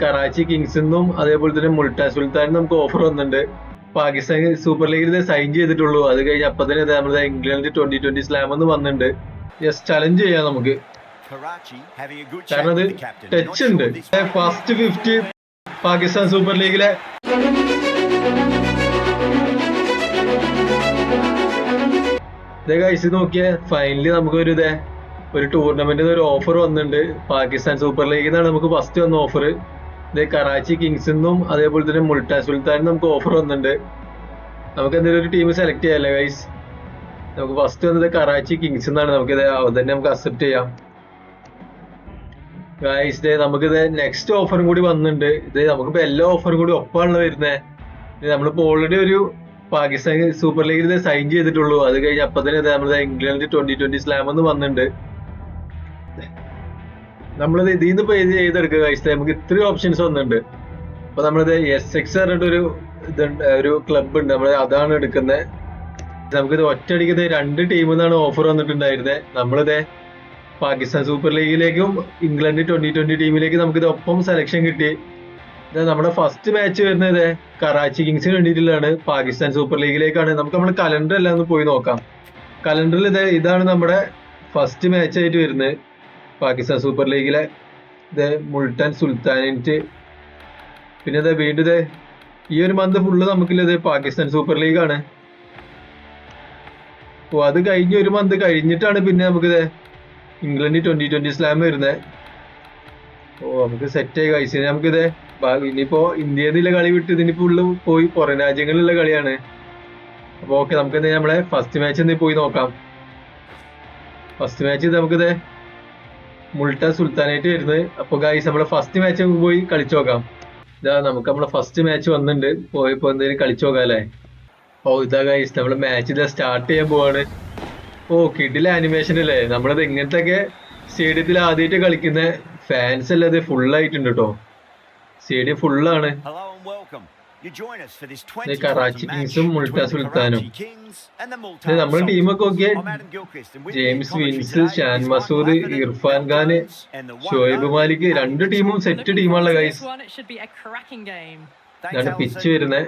കറാച്ചി കിങ്സിന്നും അതേപോലെ തന്നെ മുൾട്ടാ സുൽത്താൻ നമുക്ക് ഓഫർ വന്നിട്ടുണ്ട്. പാകിസ്ഥാൻ സൂപ്പർ ലീഗിൽ ഇത് സൈൻ ചെയ്തിട്ടുള്ളൂ. അത് കഴിഞ്ഞ് അപ്പൊ തന്നെ നമ്മൾ ഇംഗ്ലണ്ട് ട്വന്റി ട്വന്റി സ്ലാം എന്ന് വന്നിട്ടുണ്ട്. യെസ് ചലഞ്ച് ചെയ്യാം നമുക്ക്. കാരണം അത് ടച്ച് ഉണ്ട്. ഫസ്റ്റ് ഫിഫ്റ്റി പാകിസ്ഥാൻ സൂപ്പർ ലീഗിലെ ഇതേ കഴിച്ച് നോക്കിയേ. ഫൈനലി നമുക്ക് ഒരു ഇതേ ഒരു ടൂർണമെന്റിൽ ഒരു ഓഫർ വന്നിട്ടുണ്ട്. പാകിസ്ഥാൻ സൂപ്പർ ലീഗിൽ നിന്നാണ് നമുക്ക് ഫസ്റ്റ് വന്ന ഓഫർ ഇതേ കറാച്ചി കിങ്സിന്നും അതേപോലെ തന്നെ മുൾട്ടാൻ സുൽത്താനും നമുക്ക് ഓഫർ വന്നിട്ടുണ്ട്. നമുക്ക് എന്തെങ്കിലും ഒരു ടീം സെലക്ട് ചെയ്യാല്ലേ ഗൈസ് നമുക്ക് ഫസ്റ്റ് വന്നത് കറാച്ചി കിങ്സ് എന്നാണ് അത് തന്നെ നമുക്ക് അക്സെപ്റ്റ് ചെയ്യാം. ഗൈസ് ദേ നമുക്കിത് നെക്സ്റ്റ് ഓഫറും കൂടി വന്നിട്ടുണ്ട്. ഇത് നമുക്കിപ്പോ എല്ലാ ഓഫറും കൂടി ഒപ്പമാണല്ലോ വരുന്നത് ഇത് നമ്മളിപ്പോ ഓൾറെഡി ഒരു പാകിസ്ഥാൻ സൂപ്പർ ലീഗിൽ ഇത് സൈൻ ചെയ്തിട്ടുള്ളൂ. അത് കഴിഞ്ഞ് അപ്പൊ തന്നെ നമ്മൾ ഇംഗ്ലണ്ട് ട്വന്റി ട്വന്റി സ്ലാം എന്ന് വന്നിട്ടുണ്ട്. നമ്മളിത് ഇതിൽ നിന്ന് ഇപ്പൊ ഇത് ചെയ്തെടുക്കുക നമുക്ക് ഇത്രയും ഓപ്ഷൻസ് വന്നിട്ടുണ്ട്. അപ്പൊ നമ്മളിത് എസ് എക്സ് പറഞ്ഞിട്ട് ഒരു ഇതുണ്ട് ഒരു ക്ലബ് ഉണ്ട്. നമ്മൾ അതാണ് എടുക്കുന്നത് നമുക്കിത് ഒറ്റയടിക്കുന്ന രണ്ട് ടീമിൽ നിന്നാണ് ഓഫർ വന്നിട്ടുണ്ടായിരുന്നത് നമ്മളിത് പാകിസ്ഥാൻ സൂപ്പർ ലീഗിലേക്കും ഇംഗ്ലണ്ട് ട്വന്റി ട്വന്റി ടീമിലേക്ക് നമുക്ക് ഇത് ഒപ്പം സെലക്ഷൻ കിട്ടി. നമ്മുടെ ഫസ്റ്റ് മാച്ച് വരുന്നത് കറാച്ചി കിങ്സിന് വേണ്ടിയിട്ടുള്ളതാണ് പാകിസ്ഥാൻ സൂപ്പർ ലീഗിലേക്കാണ് നമുക്ക് നമ്മുടെ കലണ്ടർ എല്ലാം ഒന്ന് പോയി നോക്കാം. കലണ്ടറിൽ ഇത് ഇതാണ് നമ്മുടെ ഫസ്റ്റ് മാച്ച് ആയിട്ട് വരുന്നത്. പാകിസ്ഥാൻ സൂപ്പർ ലീഗിലെ ഇത് മുൾട്ടൻ സുൽത്താനേറ്റ് പിന്നെ ഇത് വീണ്ടും ഇത് ഈ ഒരു മന്ത് ഫുള്ള് നമുക്കില്ലത് പാകിസ്ഥാൻ സൂപ്പർ ലീഗാണ് ഓ അത് കഴിഞ്ഞ ഒരു മന്ത് കഴിഞ്ഞിട്ടാണ് പിന്നെ നമുക്കിത് ഇംഗ്ലണ്ട് ട്വന്റി ട്വന്റി സ്ലാം വരുന്നത് ഓ നമുക്ക് സെറ്റ് ആയി കഴിച്ചു നമുക്കിത് ഇനിയിപ്പോ ഇന്ത്യയിൽ നിന്നുള്ള കളി വിട്ട് ഇതിനിപ്പോ ഉള്ളു പോയി പുറം രാജ്യങ്ങളിലുള്ള കളിയാണ്. അപ്പോൾ ഓക്കെ നമുക്ക് നമ്മളെ ഫസ്റ്റ് മാച്ച് പോയി നോക്കാം. ഫസ്റ്റ് മാച്ച് നമുക്കിത് മുൾട്ട സുൽത്താനായിട്ട് വരുന്നത്. അപ്പൊ ഗൈസ് നമ്മളെ ഫസ്റ്റ് മാച്ച് പോയി കളിച്ചു നോക്കാം. ഇതാ നമുക്ക് നമ്മളെ ഫസ്റ്റ് മാച്ച് വന്നിട്ടുണ്ട്. പോയപ്പോ എന്തെങ്കിലും കളിച്ചു നോക്കാം അല്ലേ? ഓ ഇതാ ഗൈസ് നമ്മൾ മാച്ച് ഇതാ സ്റ്റാർട്ട് ചെയ്യാൻ പോവാണ്. ഓ കിഡിലെ ആനിമേഷൻ അല്ലേ? നമ്മളത് ഇങ്ങനത്തെ ഒക്കെ സ്റ്റേഡിയത്തിൽ ആദ്യമായിട്ട് കളിക്കുന്ന ഫാൻസ് അല്ലേ ഫുൾ ആയിട്ടുണ്ട് കേട്ടോ സ്റ്റേഡിയം ഫുള്ളാണ് Hello. You join us for this ഇത് 20 കറാച്ചി കിങ്സും മുൾട്ടാ സുൽത്താനും നമ്മൾ ടീമൊക്കെ നോക്കിയ ജെയിംസ് വിൻസ് ഷാൻ മസൂദ് ഇർഫാൻ ഖാന് ഷോയിബ് മാലിക് രണ്ട് ടീമും സെറ്റ് ടീമാണല്ലോ ഗൈസ്. ഇതാണ് പിച്ച് വരുന്നത്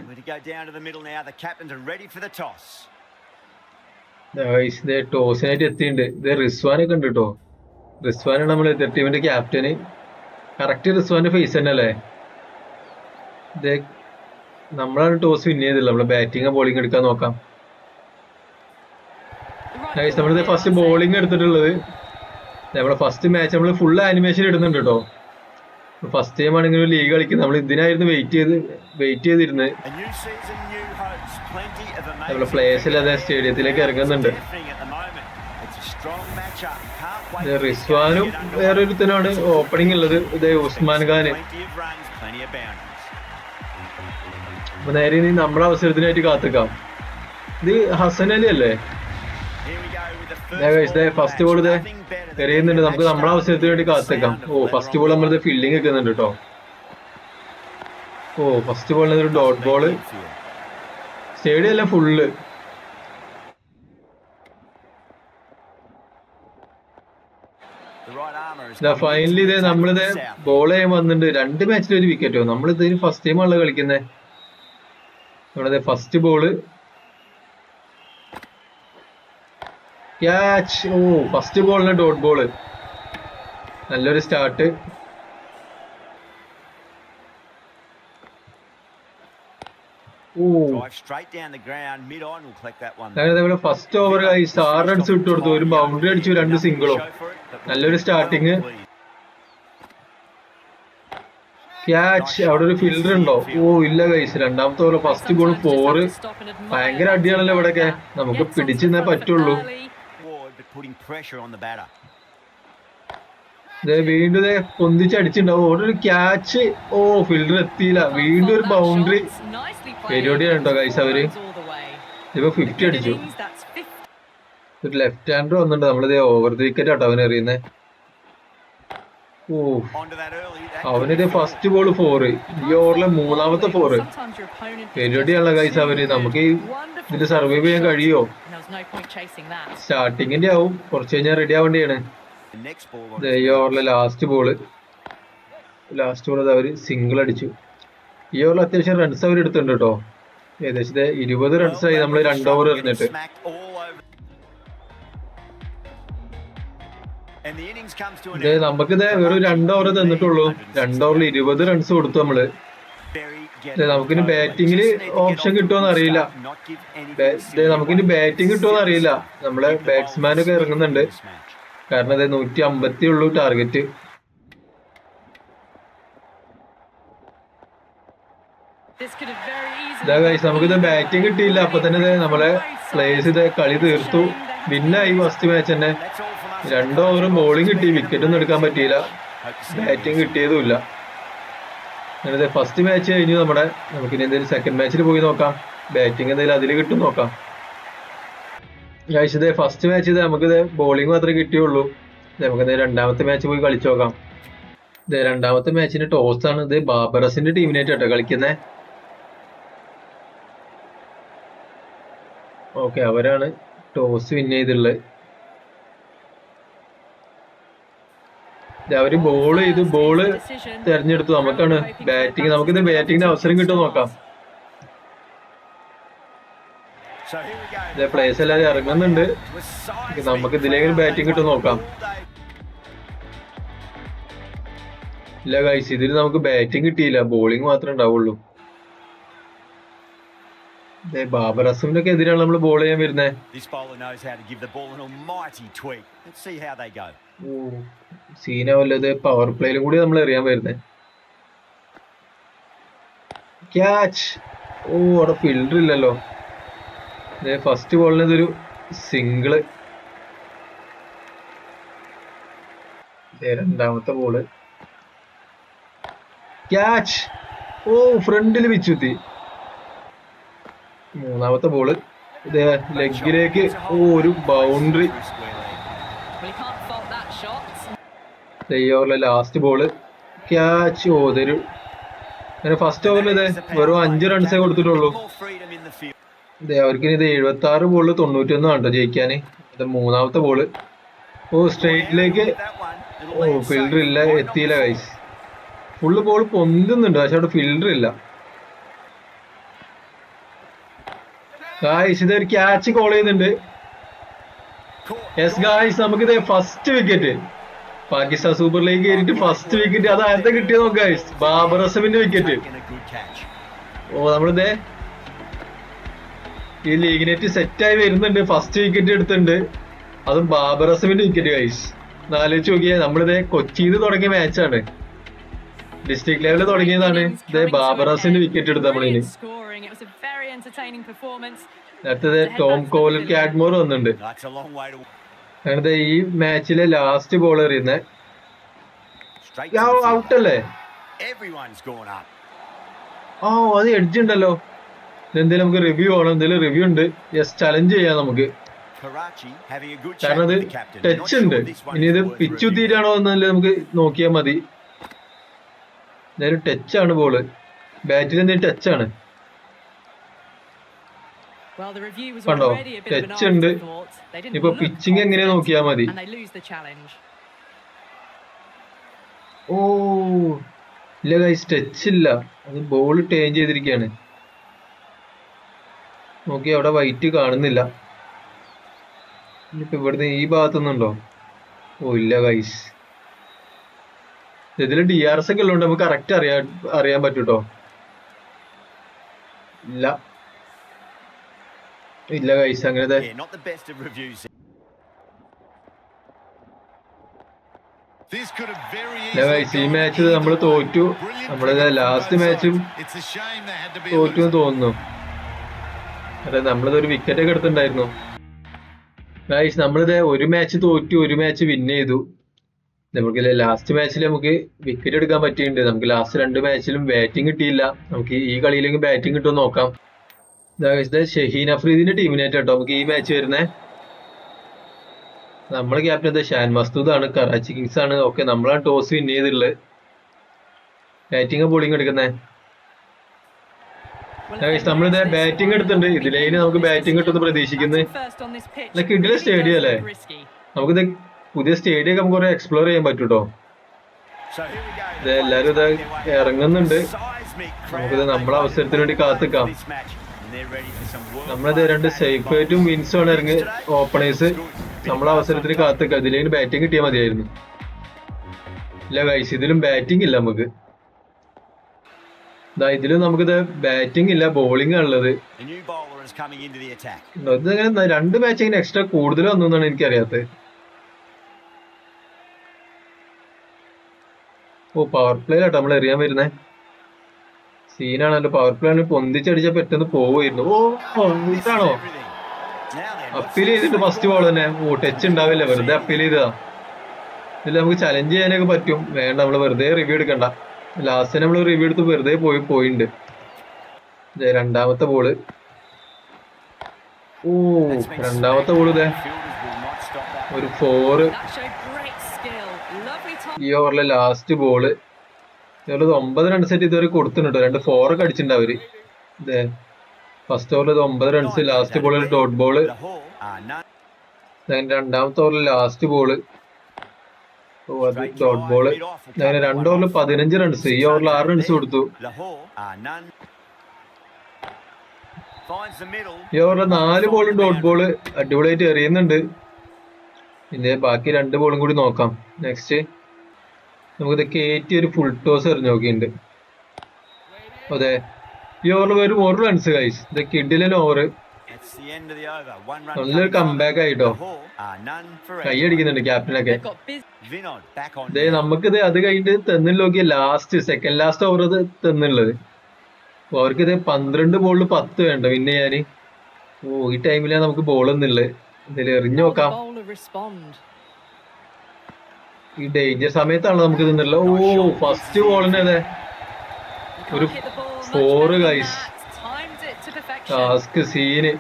ഗൈസ് ഇത് ടോസിനായിട്ട് എത്തിയിട്ടുണ്ട്. ഇത് റിസ്വാനൊക്കെ ഉണ്ട് കേട്ടോ റിസ്വാനാണ് നമ്മൾ എതിർ ടീമിന്റെ ക്യാപ്റ്റന് കറക്റ്റ് റിസ്വാന്റെ ഫേസ് തന്നെ അല്ലേ നമ്മളാണ് ടോസ് വിൻ ചെയ്തില്ല നമ്മൾ ബാറ്റിംഗ് ബോളിംഗ് എടുക്കാൻ നോക്കാം. നമ്മളിത് ഫസ്റ്റ് ബോളിംഗ് എടുത്തിട്ടുള്ളത്. നമ്മളെ ഫസ്റ്റ് മാച്ച് നമ്മൾ ഫുൾ ആനിമേഷൻ ഇടുന്നുണ്ട് കേട്ടോ ഫസ്റ്റ് ടൈം ആണെങ്കിൽ ലീഗ് കളിക്കുന്നത്. നമ്മൾ ഇതിനായിരുന്നു വെയിറ്റ് ചെയ്ത് വെയിറ്റ് ചെയ്തിരുന്നത്. നമ്മളെ പ്ലേയേഴ്സ് ല അതെ സ്റ്റേഡിയത്തിലേക്ക് ഇറങ്ങുന്നുണ്ട്. റിസ്വാനും വേറൊരുത്തനാണ് ഓപ്പണിംഗ് ഉള്ളത്. ഇതേ ഉസ്മാൻ ഖാന്. അപ്പൊ നേരെ ഇനി നമ്മുടെ അവസരത്തിനായിട്ട് കാത്തിക്കാം. ഇത് ഹസൻ അലി അല്ലേ? ഫസ്റ്റ് ബോൾ ഇതേ എറിയുന്നുണ്ട് നമുക്ക് നമ്മുടെ അവസരത്തിന് വേണ്ടി കാത്തേക്കാം. ഓ ഫസ്റ്റ് ബോൾ നമ്മളിത് ഫീൽഡിങ് വെക്കുന്നുണ്ട് കേട്ടോ ഓ ഫസ്റ്റ് ബോളിന് ഒരു ഡോട്ട് ബോൾ സ്റ്റേഡിയം അല്ല ഫുള്ള് ഫൈനലി ഇതേ നമ്മളിത് ബോൾ ചെയ്യാൻ വന്നിട്ടുണ്ട്. രണ്ട് മാച്ചിൽ ഒരു വിക്കറ്റോ നമ്മൾ ഇതിന് ഫസ്റ്റ് ടൈം ആണല്ലോ കളിക്കുന്നത് നമ്മളിത് ഫസ്റ്റ് ബോൾ ക്യാച്ച് ഓ ഫസ്റ്റ് ബോളിന് ഡോട്ട് ബോൾ നല്ലൊരു സ്റ്റാർട്ട് ഇവിടെ ഫസ്റ്റ് ഓവർ ആയി ആറ് റൺസ് ഇട്ട് കൊടുത്തു. ഒരു ബൗണ്ടറി അടിച്ചു രണ്ട് സിംഗിളും നല്ലൊരു സ്റ്റാർട്ടിങ് ക്യാച്ച് അവിടെ ഒരു ഫീൽഡർ ഉണ്ടോ? ഓ ഇല്ല കൈസ് രണ്ടാമത്തെ ഓവർ ഫസ്റ്റ് ഗോൾ ഫോറ് ഭയങ്കര അടിയാണല്ലോ ഇവിടെയൊക്കെ. നമുക്ക് പിടിച്ചു പറ്റുള്ളൂ. വീണ്ടും പൊന്തിച്ചടിച്ചിണ്ടാവും. അവിടെ ഒരു ക്യാച്ച് ഓ ഫീൽഡർ എത്തിയില്ല. വീണ്ടും ഒരു ബൗണ്ടറി. പരിപാടിയാണ് കേട്ടോ ഗൈസ് അവർ. ഇപ്പൊ ഫിഫ്റ്റി അടിച്ചു. Innings, that's 50. ഒരു ലെഫ്റ്റ് ഹാൻഡർ വന്നിട്ടുണ്ട്. നമ്മളിത് ഓവർ ദി വിക്കറ്റ് ആട്ടോ അവൻ എറിയുന്നത് ഓ അവനിത് ഫസ്റ്റ് ബോൾ ഫോറ് ഈ ഓവറിലെ മൂന്നാമത്തെ ഫോറ് Sometimes കൈസ് അവന് നമുക്ക് ഇതിന്റെ സർവൈവ് ചെയ്യാൻ കഴിയോ? സ്റ്റാർട്ടിങ്ങിന്റെ ആവും. കുറച്ച് കഴിഞ്ഞാൽ റെഡി ആവേണ്ടിയാണ് ഈ ഓവറിലെ ലാസ്റ്റ് ബോൾ ലാസ്റ്റ് ബോൾ അവർ സിംഗിൾ അടിച്ചു. ഈ ഓവറിൽ അത്യാവശ്യം റൺസ് അവർ എടുത്തിട്ടുണ്ട് കേട്ടോ. ഏകദേശം ഇരുപത് റൺസായി നമ്മൾ രണ്ട് ഓവർ എറിഞ്ഞിട്ട്. നമുക്കിത് വെറും രണ്ട് ഓവർ തന്നിട്ടുള്ളൂ. രണ്ട് ഓവറിൽ ഇരുപത് റൺസ് കൊടുത്തു നമ്മൾ. ഇത് നമുക്കിനി ബാറ്റിങ്ങിൽ ഓപ്ഷൻ കിട്ടുമോന്ന് അറിയില്ല. നമുക്കിനി ബാറ്റിംഗ് കിട്ടുമോന്ന് അറിയില്ല. നമ്മളെ ബാറ്റ്സ്മാനൊക്കെ ഇറങ്ങുന്നുണ്ട്. കാരണം അതെ നൂറ്റി അമ്പത്തി ഉള്ളൂ ടാർഗറ്റ്. ഇതാ നമുക്കിത് ബാറ്റിംഗ് കിട്ടിയില്ല. അപ്പൊ തന്നെ ഇത് നമ്മളെ പ്ലേയേഴ്സ് ഇത് കളി തീർത്തു. വിന്നായി ഫസ്റ്റ് മാച്ച് തന്നെ. രണ്ട് ഓവറും ബോളിംഗ് കിട്ടി. വിക്കറ്റ് ഒന്നും എടുക്കാൻ പറ്റിയില്ല. ബാറ്റിംഗ് കിട്ടിയതുമില്ല. അങ്ങനെ ഫസ്റ്റ് മാച്ച് കഴിഞ്ഞു നമ്മുടെ. നമുക്കിനി എന്തെങ്കിലും സെക്കൻഡ് മാച്ചിൽ പോയി നോക്കാം. ബാറ്റിംഗ് എന്തെങ്കിലും അതിൽ കിട്ടും നോക്കാം. ഇത് ഫസ്റ്റ് മാച്ച് ഇത് നമുക്കിത് ബോളിംഗ് മാത്രമേ കിട്ടിയുള്ളൂ. നമുക്ക് നമുക്ക് രണ്ടാമത്തെ മാച്ച് പോയി കളിച്ചു നോക്കാം. ഇത് രണ്ടാമത്തെ മാച്ചിന് ടോസ് ആണ്. ഇത് ബാബറസിന്റെ ടീമിനായിട്ട് കേട്ടോ കളിക്കുന്നത് ഓക്കെ അവരാണ് ടോസ് വിൻ ചെയ്തിട്ടുള്ളത് അവർ ബോൾ ചെയ്ത് ബോൾ. തെരഞ്ഞെടുത്തു. നമുക്കാണ് ബാറ്റിംഗ് നമുക്കിത് ബാറ്റിംഗിന് അവസരം കിട്ടും നോക്കാം. പ്ലേസ് എല്ലാവരും ഇറങ്ങുന്നുണ്ട്. നമുക്ക് ഇതിലെങ്കിലും ബാറ്റിംഗ് കിട്ടും നോക്കാം. ഇല്ല ഗൈസ് ഇതിൽ നമുക്ക് ബാറ്റിംഗ് കിട്ടിയില്ല. ബോളിംഗ് മാത്രമേ ഉണ്ടാവുള്ളൂ. ബാബർ അസമിനൊക്കെ എതിരാണ് നമ്മൾ ബോൾ ചെയ്യാൻ വരുന്നത് സീന വല്ലത് പവർ പ്ലേയിൽ കൂടി നമ്മൾ എറിയാൻ വരുന്നത് ക്യാച്ച് ഓ അവിടെ ഫിൽഡർ ഇല്ലല്ലോ. ഫസ്റ്റ് ബോളിന് ഇതൊരു സിംഗിൾ രണ്ടാമത്തെ ബോൾ ക്യാച്ച് ഓ ഫ്രണ്ടിൽ വിച്ചുത്തി. മൂന്നാമത്തെ ബോൾ ലെഗിലേക്ക് ഓ ഒരു ബൗണ്ടറി ഓവറിലെ ലാസ്റ്റ് ബോൾ ക്യാച്ച് ഓ ഇതൊരു അങ്ങനെ ഫസ്റ്റ് ഓവറിൽ ഇതേ വെറും അഞ്ച് റൺസേ കൊടുത്തിട്ടുള്ളൂ. അതെ അവർക്ക് ഇത് എഴുപത്തി ആറ് ബോളിൽ തൊണ്ണൂറ്റൊന്ന് കണ്ടോ ജയിക്കാന്? ഇത് മൂന്നാമത്തെ ബോൾ ഓ സ്ട്രേറ്റിലേക്ക് ഓ ഫീൽഡർ ഇല്ല എത്തിയില്ല കൈസ് ഫുള്ള് ബോൾ പൊന്തുന്നുണ്ട് പക്ഷെ അവിടെ ഫീൽഡർ ഇല്ല. ഗായ്സ് ഇതൊരു ക്യാച്ച് കോൾ ചെയ്യുന്നുണ്ട്. യെസ് ഗായ്സ് നമുക്കിത് first wicket Pakistan super league കയറിയിട്ട് ഫസ്റ്റ് വിക്കറ്റ് അത് ആദ്യത്തെ കിട്ടിയത് നോക്കാം ഗായ്സ് ബാബർ അസമിന്റെ വിക്കറ്റ്. ഓ നമ്മളിതേ ഈ ലീഗിനേറ്റ് സെറ്റായി വരുന്നുണ്ട്. ഫസ്റ്റ് വിക്കറ്റ് എടുത്തിട്ടുണ്ട്. അതും ബാബർ അസമിന്റെ വിക്കറ്റ് ഗൈസ് എന്നാലോചിച്ച് നോക്കിയാൽ നമ്മളിതേ കൊച്ചിയിൽ തുടങ്ങിയ മാച്ചാണ് ഡിസ്ട്രിക്ട് ലെവലിൽ തുടങ്ങിയതാണ്. ഇതേ ബാബർ അസമിന്റെ വിക്കറ്റ് എടുത്ത നമ്മളിന്. അടുത്തത് ടോം കോലർ കാഡ്മോർ വന്നിട്ടുണ്ട്. അങ്ങനത്തെ ഈ മാച്ചിലെ ലാസ്റ്റ് ബോൾ എറിയുന്നത് ഔട്ടല്ലേ ആ അത് എഡ്ജ് ഉണ്ടല്ലോ. എന്തെങ്കിലും നമുക്ക് റിവ്യൂ ആണ്? എന്തെങ്കിലും റിവ്യൂ ഉണ്ട്. യെസ് ചലഞ്ച് ചെയ്യാം നമുക്ക്. കാരണം അത് ടച്ച് ഉണ്ട്. ഇനി ഇത് പിച്ച് കുത്തിയിട്ടാണോ എന്നല്ലേ നമുക്ക് നോക്കിയാൽ മതി. എന്തായാലും ടച്ച് ആണ് ബോൾ ബാറ്റിൽ എന്തെങ്കിലും ടച്ച് കണ്ടോ? ടച്ച് ഉണ്ട്. ഇപ്പൊ പിച്ചിങ് എങ്ങനെ നോക്കിയാ മതി. ഓ ഇല്ല ഗൈസ് ടച്ച് ഇല്ല. അത് ബോൾ ടേൺ ചെയ്തിരിക്കുകയാണ് നോക്കി അവിടെ വൈറ്റ് കാണുന്നില്ല. ഇനിയിപ്പോ ഇവിടുന്ന് ഈ ഭാഗത്തുനിന്നുണ്ടോ? ഓ ഇല്ല ഗൈസ് ഇതിൽ ഡി ആർ എസ് ഒക്കെ ഉള്ളതുകൊണ്ട് നമുക്ക് കറക്റ്റ് അറിയാൻ അറിയാൻ പറ്റൂട്ടോ? ഇല്ല. ഇല്ല ഗൈസ് ഈ gone മാച്ച് നമ്മൾ തോറ്റു. From ലാസ്റ്റ് മാച്ചും തോറ്റു എന്ന് തോന്നുന്നു. അതെ നമ്മളിത് ഒരു വിക്കറ്റ് ഒക്കെ എടുത്തിട്ടുണ്ടായിരുന്നു. ഗൈസ് നമ്മളിത് ഒരു മാച്ച് തോറ്റു ഒരു മാച്ച് വിൻ ചെയ്തു. നമുക്ക് ലാസ്റ്റ് മാച്ചിൽ നമുക്ക് വിക്കറ്റ് എടുക്കാൻ പറ്റിയിട്ടുണ്ട്. നമുക്ക് ലാസ്റ്റ് രണ്ട് മാച്ചിലും ബാറ്റിംഗ് കിട്ടിയില്ല. നമുക്ക് ഈ കളിയിലേക്ക് ബാറ്റിംഗ് കിട്ടുമെന്ന് നോക്കാം. ഷഹീൻ അഫ്രീദിന്റെ ടീമിനായിട്ട് കേട്ടോ നമുക്ക് ഈ മാച്ച് വരുന്നേ. നമ്മളെ ക്യാപ്റ്റൻ ഷാൻ മസ്തൂദ് ആണ്. കറാച്ചി കിങ്സ് ആണ്. ഓക്കെ നമ്മളാണ് ടോസ് വിൻ ചെയ്തിട്ടുള്ളത്. ബാറ്റിംഗ് ബോളിംഗ് എടുക്കുന്നേ. നമ്മളിത് ബാറ്റിംഗ് എടുത്തിട്ടുണ്ട്. ഇതിലേന് നമുക്ക് ബാറ്റിംഗ് കിട്ടുമെന്ന് പ്രതീക്ഷിക്കുന്നത് Batting സ്റ്റേഡിയം അല്ലേ? നമുക്കിത് പുതിയ സ്റ്റേഡിയം ഒക്കെ നമുക്ക് എക്സ്പ്ലോർ ചെയ്യാൻ പറ്റും കേട്ടോ എല്ലാരും ഇത് ഇറങ്ങുന്നുണ്ട്. നമുക്കിത് നമ്മളെ അവസരത്തിന് വേണ്ടി കാത്തിക്കാം. സേഫ് നമ്മളിത് രണ്ട് സേഫായിട്ടും വിൻസും ആണ് ഇറങ്ങി ഓപ്പണേഴ്സ് നമ്മളെ അവസരത്തിന് കാത്തൊക്കെ. ഇതിലേക്ക് ബാറ്റിംഗ് കിട്ടിയാൽ മതിയായിരുന്നു. ഇല്ല കൈസ് ഇതിലും ബാറ്റിംഗ് ഇല്ല നമുക്ക്. ഇതാ ഇതിലും നമുക്കിത് ബാറ്റിംഗ് ഇല്ല. ബോളിംഗ് ഉള്ളത്. ഇതിങ്ങനെ രണ്ട് മാച്ച് ഇങ്ങനെ എക്സ്ട്രാ കൂടുതൽ വന്നു എന്നാണ് എനിക്കറിയാത്തത്. ഓ പവർ പ്ലേ കേട്ടോ നമ്മൾ എറിയാൻ വരുന്നേ. സീനാണല്ലോ പവർ പ്ലേ ആണ് പൊന്തിച്ചടിച്ചാൽ പെട്ടെന്ന് പോവുമായിരുന്നു ഓ ഇതാണോ? അപ്പീൽ ചെയ്തിട്ട് ഫസ്റ്റ് ബോൾ തന്നെ. ഓ ടച്ച് ഉണ്ടാവില്ല. വെറുതെ അപ്പീൽ ചെയ്തതാ. ഇല്ല നമുക്ക് ചലഞ്ച് ചെയ്യാനൊക്കെ പറ്റും. വേണ്ട നമ്മൾ വെറുതെ റിവ്യൂ എടുക്കണ്ട. ലാസ്റ്റ് നമ്മൾ റിവ്യൂ എടുത്ത് വെറുതെ പോയി പോയിണ്ട്. രണ്ടാമത്തെ ബോൾ ഓ രണ്ടാമത്തെ ബോൾ ബോൾ ഇതേ. ഒരു ഫോറ്. ഈ ഓവറിലെ ലാസ്റ്റ് ബോൾ ഇതുപോലെ ഒമ്പത് റൺസ് ആയിട്ട് ഇതുവരെ കൊടുത്തിട്ടുണ്ട്. രണ്ട് ഫോറൊക്കെ അടിച്ചിട്ടുണ്ട് അവർ. ഇതേ ഫസ്റ്റ് ഓവറിൽ ഒമ്പത് റൺസ് ലാസ്റ്റ് ഒരു ഡോട്ട് ബോൾ രണ്ടാമത്തെ ഓവറിൽ ലാസ്റ്റ് ബോൾ ഡോട്ട് ബോൾ അങ്ങനെ രണ്ട് ഓവറിൽ പതിനഞ്ച് റൺസ് ഈ ഓവറിൽ ആറ് റൺസ് കൊടുത്തു. ഈ ഓവറിൽ നാല് ബോളും ഡോട്ട് ബോൾ അടിപൊളിയായിട്ട് എറിയുന്നുണ്ട്. പിന്നെ ബാക്കി രണ്ട് ബോളും കൂടി നോക്കാം. നെക്സ്റ്റ് നമുക്കിത് കയറ്റി ഒരു ഫുൾ ടോസ് എറിഞ്ഞ് നോക്കിയിട്ടുണ്ട്. അതെ. ഈ ഓവറിൽ വെറും ഒരു റൺസ് കൈസ് ഇത് കിഡിലൻ ഓവർ. നല്ലൊരു കംബാക്ക് ആയിട്ടോ. Lahore are none for കൈ അടിക്കുന്നുണ്ട് ക്യാപ്റ്റനൊക്കെ ദേ നമുക്കിത് അത് കഴിഞ്ഞിട്ട് തെന്നിൽ നോക്കിയ ലാസ്റ്റ് സെക്കൻഡ് ലാസ്റ്റ് ഓവർ ഇത് തെന്നുള്ളത് അവർക്ക് ഇത് പന്ത്രണ്ട് ബോളിൽ പത്ത് വേണ്ട. പിന്നെ ഞാൻ ഓ ഈ ടൈമിലാണ് നമുക്ക് ബോൾ ഒന്നുള്ളത് ഇതിൽ എറിഞ്ഞു നോക്കാം? ഈ ഡേഞ്ചർ സമയത്താണ് നമുക്ക് ഇതുണ്ടല്ലോ ഓ ഫസ്റ്റ് ബോളിന് അതെ ഒരു ഫോർ ഗൈസ്. ടാസ്ക് സീന്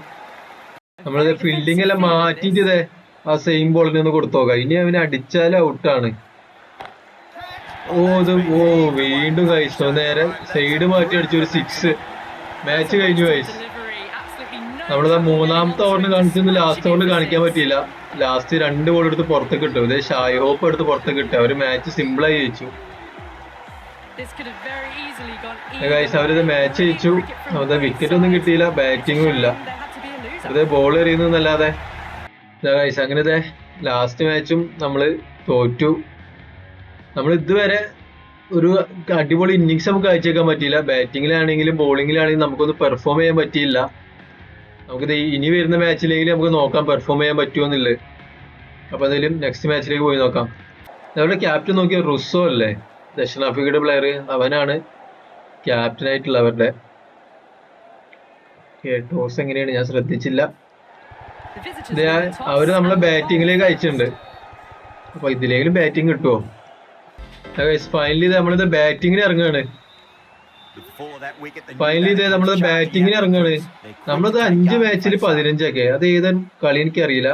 നമ്മളത് ഫീൽഡിംഗ് എല്ലാം മാറ്റിയിട്ടതേ ആ സെയിം ബോളിന് ഒന്ന് കൊടുത്തോ? ഇനി അവന് അടിച്ചാൽ ഔട്ടാണ് ഓ ഇത് ഓ വീണ്ടും കഴിച്ചു നേരെ സൈഡ് മാറ്റി അടിച്ചു ഒരു സിക്സ് മാച്ച് കഴിഞ്ഞു കഴിച്ചു നമ്മളത് മൂന്നാമത്തെ ഓവറിന് കാണിച്ചൊന്ന് ലാസ്റ്റ് ഓവറിൽ കാണിക്കാൻ പറ്റിയില്ല. ലാസ്റ്റ് രണ്ട് ബോൾ എടുത്ത് പുറത്തേക്ക് ഇട്ടു. ഇതേ ഷായ് ഹോപ്പ് എടുത്ത് പുറത്തേക്ക് ഇട്ടു. അവർ മാച്ച് സിമ്പിൾ ആയി ജയിച്ചു. അവരിത് മാച്ച് ജയിച്ചു. അതെ വിക്കറ്റ് ഒന്നും. കിട്ടിയില്ല ബാറ്റിങ്ങും ഇല്ല. അതേ. ബോൾ എറിയുന്നല്ലാതെ ഗൈസ് അങ്ങനെ ഇതേ ലാസ്റ്റ് മാച്ചും നമ്മൾ തോറ്റു. നമ്മൾ ഇതുവരെ ഒരു അടിപൊളി ഇന്നിങ്സ് നമുക്ക് കാഴ്ചവെക്കാൻ പറ്റിയില്ല. ബാറ്റിങ്ങിലാണെങ്കിലും ബോളിങ്ങിലാണെങ്കിലും നമുക്കൊന്ന് പെർഫോം ചെയ്യാൻ പറ്റിയില്ല. നമുക്കിത് ഇനി വരുന്ന മാച്ചിലെങ്കിലും നമുക്ക് നോക്കാം പെർഫോം ചെയ്യാൻ പറ്റുമോ എന്നുള്ളത്. അപ്പൊ എന്തായാലും നെക്സ്റ്റ് മാച്ചിലേക്ക് പോയി നോക്കാം. നമ്മുടെ ക്യാപ്റ്റൻ നോക്കിയ റുസോ അല്ലേ? ദക്ഷിണാഫ്രിക്കയുടെ പ്ലെയർ അവനാണ് ക്യാപ്റ്റൻ ആയിട്ടുള്ള അവരുടെ ടോസ് എങ്ങനെയാണ്? ഞാൻ ശ്രദ്ധിച്ചില്ല. അവർ നമ്മളെ ബാറ്റിങ്ങിലേക്ക് അയച്ചിട്ടുണ്ട്. അപ്പൊ ഇതിലെങ്കിലും ബാറ്റിംഗ് കിട്ടുമോ ഫൈനലി നമ്മളിത് ബാറ്റിങ്ങിന് ഇറങ്ങുകയാണ്. ഫൈനലി ഇതേ നമ്മുടെ ബാറ്റിങ്ങിന് ഇറങ്ങുകയാണ് നമ്മളത് അഞ്ച് മാച്ചിൽ പതിനഞ്ചൊക്കെ അത് ഏതാ കളി എനിക്കറിയില്ല.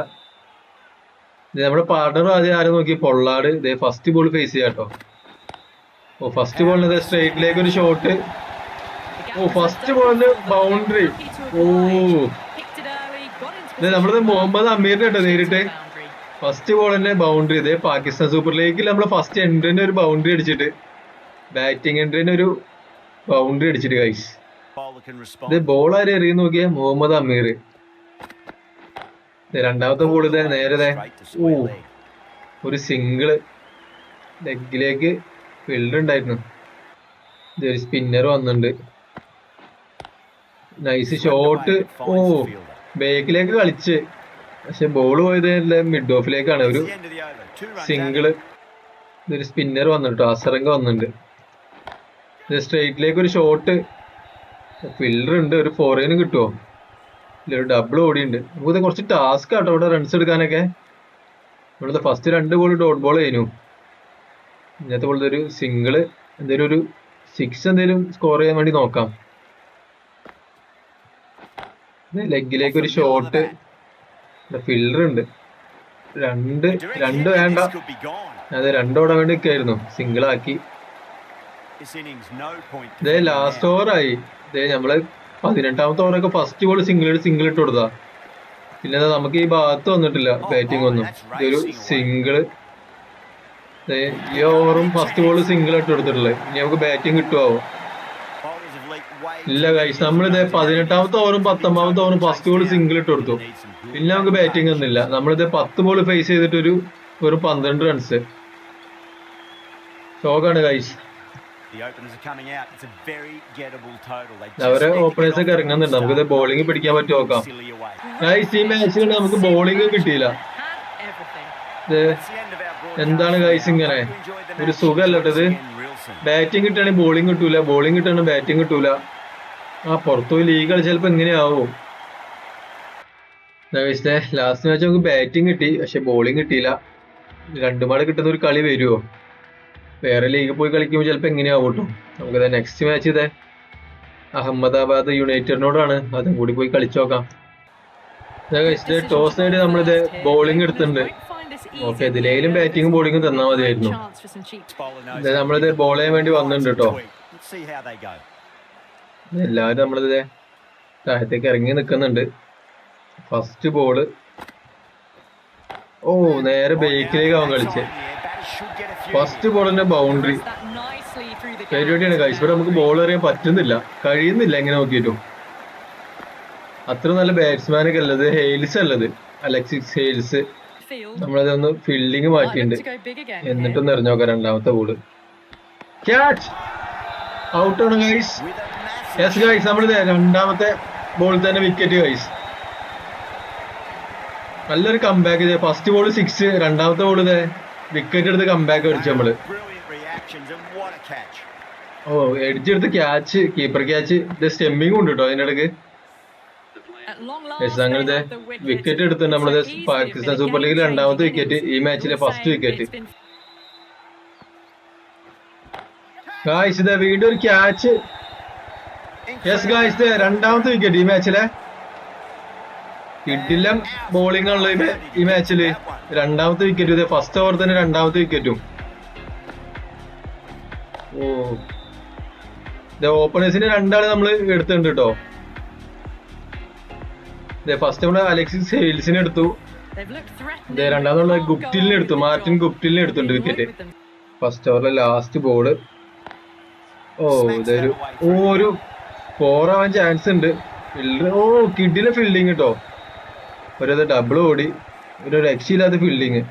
നമ്മുടെ പാർട്ണർ ആദ്യം ആരും നോക്കി? പൊള്ളാട്. ഇതേ ഫസ്റ്റ് ബോൾ ഫേസ് ചെയ്യാം കേട്ടോ. ഓ ഫസ്റ്റ് ബോളിന് സ്ട്രൈറ്റിലേക്ക് ഒരു ഷോട്ട് ഓ ഫസ്റ്റ് ബോളിന് ബൗണ്ടറി ഓ. നമ്മളത് മുഹമ്മദ് അമീറിനെ കേട്ടോ നേരിട്ട്. ഫസ്റ്റ് ബോൾ തന്നെ ബൗണ്ടറി ഇതേ പാകിസ്ഥാൻ സൂപ്പർ ലീഗിൽ നമ്മൾ ഫസ്റ്റ് എൻട്രിന് ഒരു ബൗണ്ടറി അടിച്ചിട്ട്. ബാറ്റിംഗ് എൻട്രിന് ഒരു ബൗണ്ടറി അടിച്ചിട്ട് ഗൈസ് ഇത് ബോൾ ആര് എറിയും നോക്കിയ? മുഹമ്മദ് അമീർ. രണ്ടാമത്തെ ബോൾ ഇതേ നേരെ ദേ. ഓ. ഒരു സിംഗിൾ ലെഗിലേക്ക് ഫീൽഡർ ഉണ്ടായിരുന്നു. ഇതൊരു സ്പിന്നർ വന്നിട്ടുണ്ട്. നൈസ് ഷോട്ട് ഓ ബേക്കിലേക്ക് കളിച്ച്. പക്ഷെ ബോൾ പോയത് മിഡ് ഓഫിലേക്കാണ് ഒരു സിംഗിൾ ഇതൊരു സ്പിന്നർ വന്നിട്ടോ അസറങ്ക വന്നിട്ടുണ്ട്. ഇത് സ്ട്രൈറ്റിലേക്ക് ഒരു ഷോട്ട് ഫിൽഡർ ഉണ്ട് ഒരു ഫോറിന് കിട്ടുമോ ഇല്ല ഒരു ഡബിൾ ഓടിയുണ്ട്. നമുക്ക് കുറച്ച് ടാസ്ക് ആട്ടോ ഇവിടെ റൺസ് എടുക്കാനൊക്കെ. ഇവിടുത്തെ ഫസ്റ്റ് രണ്ട് ബോൾ ഡോട്ട് ബോൾ കഴിഞ്ഞു ഇന്നത്തെ പോലത്തെ ഒരു സിംഗിൾ എന്തെങ്കിലും ഒരു സിക്സ് എന്തെങ്കിലും സ്കോർ ചെയ്യാൻ വേണ്ടി നോക്കാം. ലെഗിലേക്ക് ഒരു ഷോട്ട് ഫിൽഡർ ഉണ്ട്. രണ്ട് രണ്ട് വേണ്ട. അതെ രണ്ടോടാൻ വേണ്ടി നിൽക്കായിരുന്നു സിംഗിൾ ഇതേ ലാസ്റ്റ് ഓവറായി ഇതേ നമ്മൾ പതിനെട്ടാമത്തെ ഓവറൊക്കെ ഫസ്റ്റ് ബോൾ സിംഗിൾ സിംഗിൾ ഇട്ട് കൊടുത്താ പിന്നെ നമുക്ക് ഈ ഭാഗത്ത് വന്നിട്ടില്ല ബാറ്റിംഗ് ഒന്നും. ഇതൊരു സിംഗിൾ ദേ, ഈ ഓവറും ഫസ്റ്റ് ബോൾ സിംഗിൾ ഇട്ട് കൊടുത്തിട്ടുള്ളത് ഇനി നമുക്ക് ബാറ്റിംഗ് കിട്ടുമോ ഇല്ല കൈസ് നമ്മളിതേ പതിനെട്ടാമത്തെ ഓവറും പത്തൊമ്പതാമത്തെ ഓവറും ഫസ്റ്റ് ബോൾ സിംഗിൾ ഇട്ട് കൊടുത്തു. പിന്നെ നമുക്ക് ബാറ്റിംഗ് ഒന്നുമില്ല. നമ്മളിതേ പത്ത് ബോൾ ഫേസ് ചെയ്തിട്ടൊരു ഒരു പന്ത്രണ്ട് റൺസ് ഷോക്കാണ് കൈസ് അവരെ ഓപ്പണേഴ്സ് ഒക്കെ ഇറങ്ങുന്നുണ്ട്. നമുക്ക്. ബോളിംഗ് പിടിക്കാൻ പറ്റുമോ നോക്കാം. ഗൈസ് ഈ മാച്ചിൽ നമുക്ക് ബോളിംഗ് കിട്ടിയില്ല. എന്താണ് ഗൈസ് ഇങ്ങനെ? ഒരു സുഖമല്ലട്ടത്. ബാറ്റിംഗ് കിട്ടുകയാണെങ്കിൽ ബോളിംഗ് കിട്ടൂല. ബോളിംഗ് കിട്ടുകയാണെങ്കിൽ ബാറ്റിംഗ് കിട്ടൂല. ആ പുറത്തു പോയി ലീഗ് കളിച്ചാൽ എങ്ങനെയാവും ലാസ്റ്റ് മാച്ച് നമുക്ക് ബാറ്റിംഗ് കിട്ടി. പക്ഷെ ബോളിംഗ് കിട്ടിയില്ല. രണ്ടു മാട് കിട്ടുന്ന ഒരു കളി വരുമോ വേറെ ലീഗ് പോയി കളിക്കുമ്പോൾ ചിലപ്പോൾ എങ്ങനെയാവും കേട്ടോ നമുക്കിത് നെക്സ്റ്റ് മാച്ച് ഇതേ. അഹമ്മദാബാദ് യുണൈറ്റഡിനോടാണ്. അതും കൂടി പോയി കളിച്ചു നോക്കാം. ടോസ് നേടി നമ്മളിത് ബോളിംഗ് എടുത്തിട്ടുണ്ട്. ഓക്കെ ഇതിലേലും ബാറ്റിംഗും ബോളിംഗും തന്നാൽ മതിയായിരുന്നു. നമ്മളിത് ബോൾ ചെയ്യാൻ വേണ്ടി വന്നിട്ടുണ്ട് കേട്ടോ. എല്ലാവരും നമ്മളിത് താഴത്തേക്ക് ഇറങ്ങി നിൽക്കുന്നുണ്ട് ഫസ്റ്റ് ബോൾ ഓ നേരെ ബേക്കിലേക്ക് അവൻ കളിച്ച്. ഫസ്റ്റ് ബോളിന്റെ ബൗണ്ടറി പരിപാടിയാണ് കൈസ് ഇവിടെ നമുക്ക് ബോൾ എറിയാൻ പറ്റുന്നില്ല. കഴിയുന്നില്ല എങ്ങനെ നോക്കിയിട്ടും. അത്ര നല്ല ബാറ്റ്സ്മാനൊക്കെ ഉള്ളത്. ഹെയിൽസ് അല്ലത് അലക്സിസ് ഹെയിൽസ് നമ്മളതൊന്ന് ഫീൽഡിങ് മാറ്റിയിട്ടുണ്ട്. എന്നിട്ടൊന്ന് എറിഞ്ഞു നോക്കാം രണ്ടാമത്തെ ബോൾ ക്യാച്ച് ഔട്ടാണ് ഗൈസ് യെസ് ഗൈസ് നമ്മൾ രണ്ടാമത്തെ ബോളിൽ തന്നെ വിക്കറ്റ് ഗൈസ് നല്ലൊരു കംബാക്ക് ചെയ്ത് ഫസ്റ്റ് ബോൾ സിക്സ് രണ്ടാമത്തെ ബോൾ ഇതേ. വിക്കറ്റ് എടുത്ത് കംബാക്ക് അടിച്ചു നമ്മൾ. ഓ എടിച്ചെടുത്ത് ക്യാച്ച് കീപ്പർ ക്യാച്ച് ഇത് സ്റ്റെമ്മിങ് ഉണ്ട് കേട്ടോ അതിന്റെ ഇടയ്ക്ക് At long യെസ് അങ്ങനത്തെ. വിക്കറ്റ് എടുത്തിട്ടുണ്ട് നമ്മളത് So പാകിസ്ഥാൻ സൂപ്പർ ലീഗിൽ രണ്ടാമത്തെ വിക്കറ്റ് ഈ മാച്ചിലെ ഫസ്റ്റ് വിക്കറ്റ് ഗായ്സ് ഇതാ വീണ്ടും ഒരു ക്യാച്ച് യെസ് ഗായ്സ് രണ്ടാമത്തെ വിക്കറ്റ് ഈ മാച്ചിലെ കിട്ടില്ല ബോളിംഗ് ആണല്ലോ ഈ മാച്ചിൽ രണ്ടാമത്തെ വിക്കറ്റ് ഇതേ ഫസ്റ്റ് ഓവർ തന്നെ രണ്ടാമത്തെ വിക്കറ്റും ഓ. ഇതേ ഓപ്പണേഴ്സിന് രണ്ടാൾ നമ്മൾ എടുത്തിട്ടുണ്ട് കേട്ടോ ഫസ്റ്റ് നമ്മൾ അലക്സിസ് സെയിൽസിനെ എടുത്തു. രണ്ടാമതുള്ള ഗുപ്റ്റിലിനെ എടുത്തു. മാർട്ടിൻ ഗുപ്റ്റിലിനെ എടുത്തുണ്ട് വിക്കറ്റ് ഫസ്റ്റ് ഓവറിലെ ലാസ്റ്റ് ബോൾ ഓ ഇതൊരു ഓ ഒരു ആവാൻ ചാൻസ് ഉണ്ട്. ഓ കിഡിലെ ഫീൽഡിങ് കേട്ടോ ഒരു ഡബിൾ ഓടി. ഒരു രക്ഷയില്ലാത്ത ഫീൽഡിങ്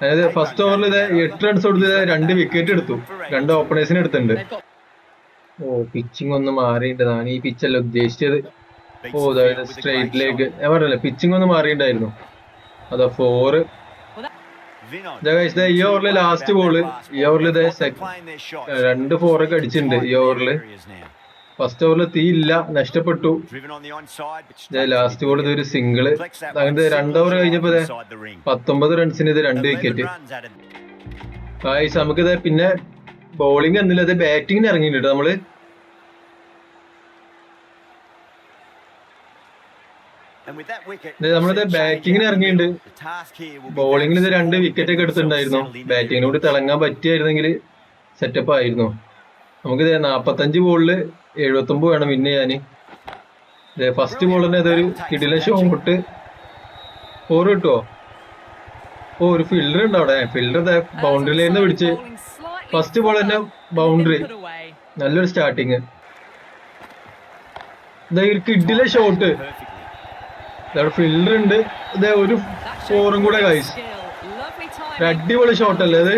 അതായത് ഫസ്റ്റ് ഓവറിൽ ഇത് എട്ട് റൺസ് കൊടുത്ത് രണ്ട് വിക്കറ്റ് എടുത്തു. രണ്ട് ഓപ്പണേഴ്സിന് എടുത്തിട്ടുണ്ട്. ഓ പിച്ചിങ് ഒന്ന് മാറിയിട്ടതാണ് ഈ പിച്ചല്ല ഉദ്ദേശിച്ചത്. ഓ അതായത് സ്ട്രൈറ്റിലേക്ക്. ഞാൻ പറഞ്ഞല്ലേ പിച്ചിങ് ഒന്ന് മാറിയിട്ടുണ്ടായിരുന്നു. അതാ ഫോറ് ഈ ഓവറിൽ ലാസ്റ്റ് ബോൾ ഈ ഓവറിൽ. രണ്ട് ഫോറൊക്കെ അടിച്ചിട്ടുണ്ട് ഈ ഓവറിൽ. ഫസ്റ്റ് ഓവറിൽ തീയില്ല ഇല്ല നഷ്ടപ്പെട്ടു ലാസ്റ്റ് ബോൾ ഇത് ഒരു സിംഗിൾ അങ്ങനത്തെ രണ്ടോവർ രണ്ട് ഓവർ കഴിഞ്ഞപ്പോ. പത്തൊമ്പത് റൺസിന് ഇത് രണ്ട് വിക്കറ്റ്. ആയിസ് നമുക്കിത് പിന്നെ ബോളിംഗ് എന്നില്ല അത് ബാറ്റിങ്ങിന് ഇറങ്ങിയിട്ടുണ്ട് നമ്മൾ. നമ്മളിത് ബാറ്റിങ്ങിന് ഇറങ്ങിയിട്ടുണ്ട്. ബോളിംഗിൽ ഇത് രണ്ട് വിക്കറ്റ് ഒക്കെ എടുത്തിട്ടുണ്ടായിരുന്നു. ബാറ്റിങ്ങിനോട് തിളങ്ങാൻ പറ്റിയായിരുന്നെങ്കിൽ സെറ്റപ്പ് ആയിരുന്നു. നമുക്കിത് നാപ്പത്തഞ്ച് ബോളിൽ എഴുപത്തൊമ്പത് വേണം വിൻ ചെയ്യാന്. ഫസ്റ്റ് ബോൾ തന്നെ ഇതൊരു കിടില ഷോട്ട് ഫോർ കിട്ടുമോ ഓ ഒരു ഫീൽഡർ ഉണ്ട് അവിടെ. ഫീൽഡർ പിടിച്ച് നിന്ന് slightly ഫസ്റ്റ് ബോൾ തന്നെ ബൗണ്ടറി. നല്ലൊരു സ്റ്റാർട്ടിങ് ഒരു കിഡിലെ ഷോട്ട് ഫീൽഡർ ഉണ്ട്. ഇതേ ഒരു ഫോറും കൂടെ കൈസ് അടിപൊളി ഷോട്ട് അല്ലേ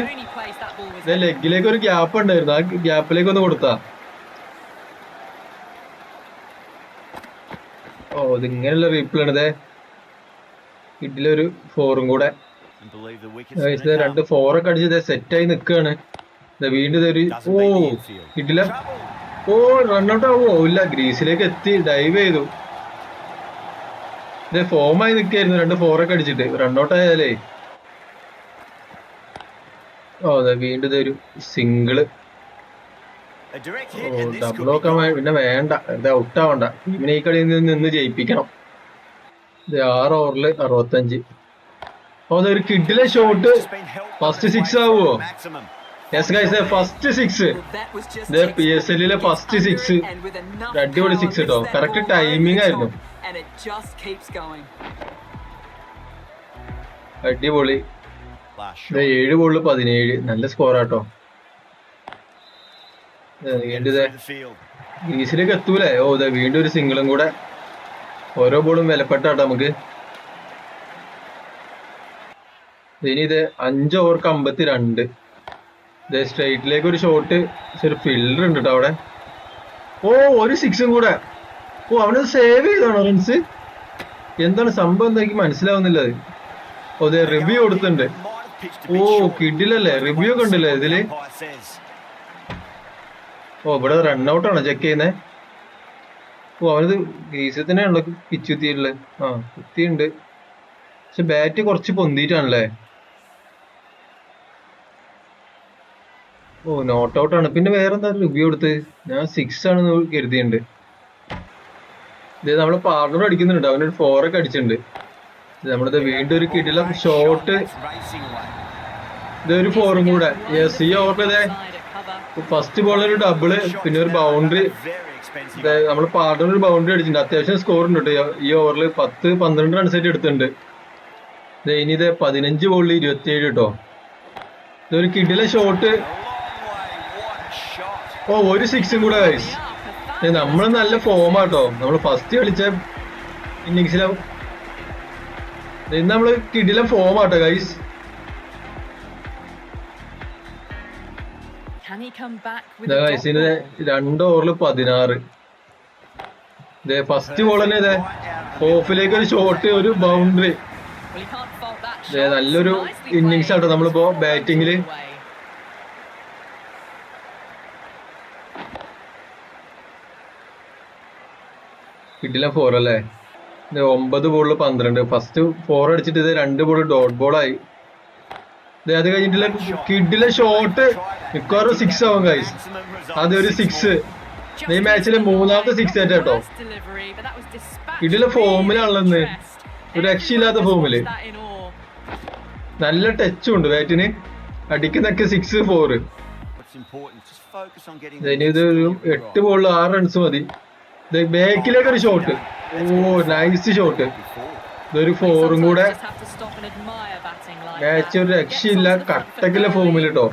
ലെഗിലേക്ക് ഒരു ഗ്യാപ്പ് ഉണ്ടായിരുന്നു. ആ ഗ്യാപ്പിലേക്ക് ഒന്ന് കൊടുത്താ. ഓ ഇതിങ്ങനെയുള്ള റീപ്ലേ ആണ് ഇതിലൊരു ഫോറും കൂടെ. രണ്ട് ഫോറൊക്കെ അടിച്ച് ഇതേ സെറ്റ് ആയി നിൽക്കുകയാണ് വീണ്ടും ഇതൊരു Doesn't ഓ ഇഡില ഓ റണ്ണൗട്ട് ആവോ? ഇല്ല ഗ്രീസിലേക്ക് എത്തി. ഡൈവ് ചെയ്തു. ഇത് ഫോമായി നിൽക്കായിരുന്നു രണ്ട് ഫോറൊക്കെ അടിച്ചിട്ട്. റണ്ണൗട്ട് ആയാലേ. ഓ അതെ വീണ്ടും ഇതൊരു സിംഗിൾ. Goal. പിന്നെ വേണ്ട. ഇത് ഔട്ട് ആവണ്ട. ടീമിനെ ഈ കളിയിൽ നിന്ന് നിന്ന് ജയിപ്പിക്കണം. ഇത് ആറ് ഓവറിൽ അറുപത്തഞ്ച്. ഓ അതൊരു കിഡിലെ ഷോട്ട് ഫസ്റ്റ് way ആവുമോ? Yes. Yes guys first six P S എല്ലിലെ first six അടിപൊളി സിക്സ് കേട്ടോ കറക്റ്റ് ടൈമിംഗ് ആയിരുന്നു. അടിപൊളി. ഏഴ് ബോളിൽ പതിനേഴ്. നല്ല സ്കോറാട്ടോ ആട്ടോ. ഗ്രീസിലേക്ക് എത്തൂലേ? ഓ ഇതാ വീണ്ടും ഒരു സിംഗിളും കൂടെ ഓരോ ബോളും വിലപ്പെട്ടാട്ടോ നമുക്ക്. ഇനി ഇത് അഞ്ച് ഓവർക്ക് അമ്പത്തി രണ്ട് ഇത് സ്ട്രൈറ്റിലേക്ക് ഒരു ഷോട്ട് ഒരു ഫീൽഡർ ഉണ്ട് കേട്ടോ അവിടെ. ഓ ഒരു സിക്സും കൂടെ. ഓ അവനത് സേവ് ചെയ്താണോ റൺസ്? എന്താണ് സംഭവം എന്താ എനിക്ക് മനസ്സിലാവുന്നില്ല അത്. ഓ റിവ്യൂ കൊടുത്തിട്ടുണ്ട്. ഓ കിട്ടില്ലല്ലേ? കിഡിലല്ലേ റിവ്യൂ ഒക്കെ ഉണ്ടല്ലേ ഇതിൽ? ഓ ഇവിടെ റൺ ഔട്ട് ചെക്ക് ചെയ്യുന്നേ. ഓ അവനത് ഗ്രീസത്തിനെ തന്നെയാണല്ലോ പിച്ച് കുത്തിയിട്ടുള്ളത്. ആ കുത്തിയുണ്ട് പക്ഷെ ബാറ്റ് കുറച്ച് പൊന്തിയിട്ടാണല്ലേ? ഓ നോട്ട് ഔട്ട് ആണ്. പിന്നെ വേറെ എന്താ റിവ്യൂ എടുത്ത് ഞാൻ സിക്സ് ആണ് കരുതിയുണ്ട് ഇത് നമ്മളെ പാർട്ണർ അടിക്കുന്നുണ്ട്. അവനൊരു ഫോർ ഒക്കെ അടിച്ചിട്ടുണ്ട്. നമ്മളിത് വീണ്ടും ഒരു കിടിലം ഷോട്ട് ഇതൊരു ഫോറും കൂടെ. യെസ് ഈ at ഫസ്റ്റ് ബോളിൽ ഒരു ഡബിൾ പിന്നെ ഒരു ബൗണ്ടറി. നമ്മൾ ഒരു ബൗണ്ടറി അടിച്ചിട്ടുണ്ട്. അത്യാവശ്യം സ്കോർ ഉണ്ട് കേട്ടോ ഈ ഓവറിൽ പത്ത് പന്ത്രണ്ട് റൺസ് ആയിട്ട് എടുത്തിട്ടുണ്ട്. ഇനി ഇത് പതിനഞ്ച് ബോളിൽ ഇരുപത്തിയേഴ് കേട്ടോ ഇതൊരു കിടിലെ ഷോട്ട്. ഓ ഒരു സിക്സും കൂടെ നമ്മൾ നല്ല ഫോമാട്ടോ നമ്മൾ ഫസ്റ്റ് കളിച്ച ഇന്നിങ്സിലും ഇന്ന് നമ്മൾ കിടിലം ഫോം ആട്ടോ ഗൈസ്? രണ്ട് ഓവറിൽ പതിനാറ് ഇതേ ഫസ്റ്റ് ബോൾ തന്നെ ഇതേ ഓഫിലേക്ക് ഒരു ഷോട്ട് ഒരു ബൗണ്ടറി നല്ലൊരു ഇന്നിങ്സ്. ആട്ടോ നമ്മളിപ്പോ Well batting ൽ. away. കിട്ടില്ല ഫോർ അല്ലേ ഒമ്പത് ബോളിൽ പന്ത്രണ്ട് ഫസ്റ്റ് ഫോർ അടിച്ചിട്ട് ഇത് രണ്ട് ബോൾ ഡോട്ട് ബോളായി അത് കഴിഞ്ഞിട്ടുള്ള കിഡിലെ ഷോട്ട് മിക്കവാറും സിക്സ് ആവും കൈസ്. അതൊരു സിക്സ് ഈ മാച്ചിലെ മൂന്നാമത്തെ സിക്സ് ആയിട്ട് കേട്ടോ കിഡിലെ delivery, but that was dispatched ഇതിലെ really ഫോമിലാണല്ലോ ഇന്ന്. interest. ഒരു രക്ഷയില്ലാത്ത ഫോമിൽ. നല്ല ടച്ചും ഉണ്ട് ബാറ്റിന് അടിക്കുന്നൊക്കെ സിക്സ് ഫോർ ഇനി ഇത് ഒരു എട്ട് ബോളിൽ ആറ് റൺസ് മതി ബാക്കിലേക്ക് ഒരു ഷോട്ട് ഓ നൈസ് ഷോട്ട്. ഇതൊരു ഫോറും കൂടെ. മാച്ച്. ഒരു രക്ഷയില്ല. കട്ടക്കിലെ ഫോമിൽ കേട്ടോ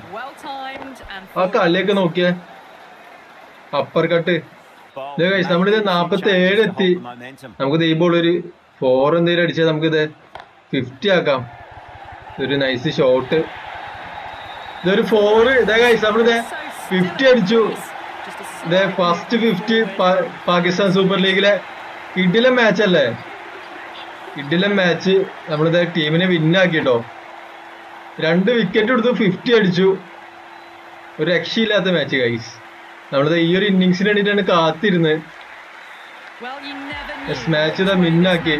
ആ കളിയൊക്കെ നോക്കിയേ. അപ്പർ കട്ട് നമ്മളിത് നാപ്പത്തി ഏഴ് 47 changes to എത്തി. നമുക്ക് ബോൾ ഒരു ഫോർ എന്തെങ്കിലും അടിച്ചാൽ നമുക്കിത് ഫിഫ്റ്റി ആക്കാം. ഒരു നൈസ് ഷോട്ട് ഇതൊരു ഫോർ നമ്മളിത് ഫിഫ്റ്റി അടിച്ചു. ഇതേ ഫസ്റ്റ് ഫിഫ്റ്റി പാകിസ്ഥാൻ സൂപ്പർ ലീഗിലെ ഇഡിലെ മാച്ച് അല്ലേ? ഇഡിലെ മാച്ച് നമ്മളിത് ടീമിനെ വിന്നാക്കിട്ടോ രണ്ട് വിക്കറ്റ് എടുത്തു ഫിഫ്റ്റി അടിച്ചു. ഒരു രക്ഷയില്ലാത്ത മാച്ച് ഗൈസ് നമ്മളിത് ഈ ഒരു ഇന്നിങ്സിന് വേണ്ടിയിട്ടാണ് കാത്തിരുന്നത് മാച്ച് ഇതാ മിന്നാക്കി.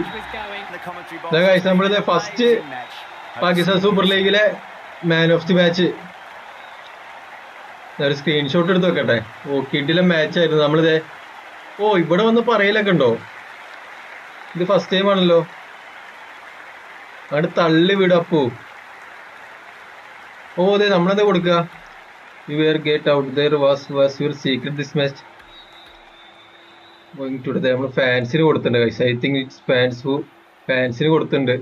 guys, നമ്മളിത് ഫസ്റ്റ് first പാകിസ്ഥാൻ സൂപ്പർ ലീഗിലെ മാൻ ഓഫ് ദി മാച്ച് ഒരു സ്ക്രീൻഷോട്ട് എടുത്ത് വെക്കട്ടെ. ഓ കിഡിലെ മാച്ച് ആയിരുന്നു. നമ്മളിത് ഓ ഇവിടെ വന്ന് പറയലൊക്കെ ഉണ്ടോ? ഇത് ഫസ്റ്റ് ടൈം ആണല്ലോ. അവിടെ തള്ളി വിടപ്പോ ഓ അതെ നമ്മളെന്താ കൊടുക്കുക you where get out there was was your secret this match to നമ്മൾ ഫാൻസിന് കൊടുത്തിട്ടുണ്ട് guys I think it's fans ഫാൻസിന് കൊടുത്തിട്ടുണ്ട്.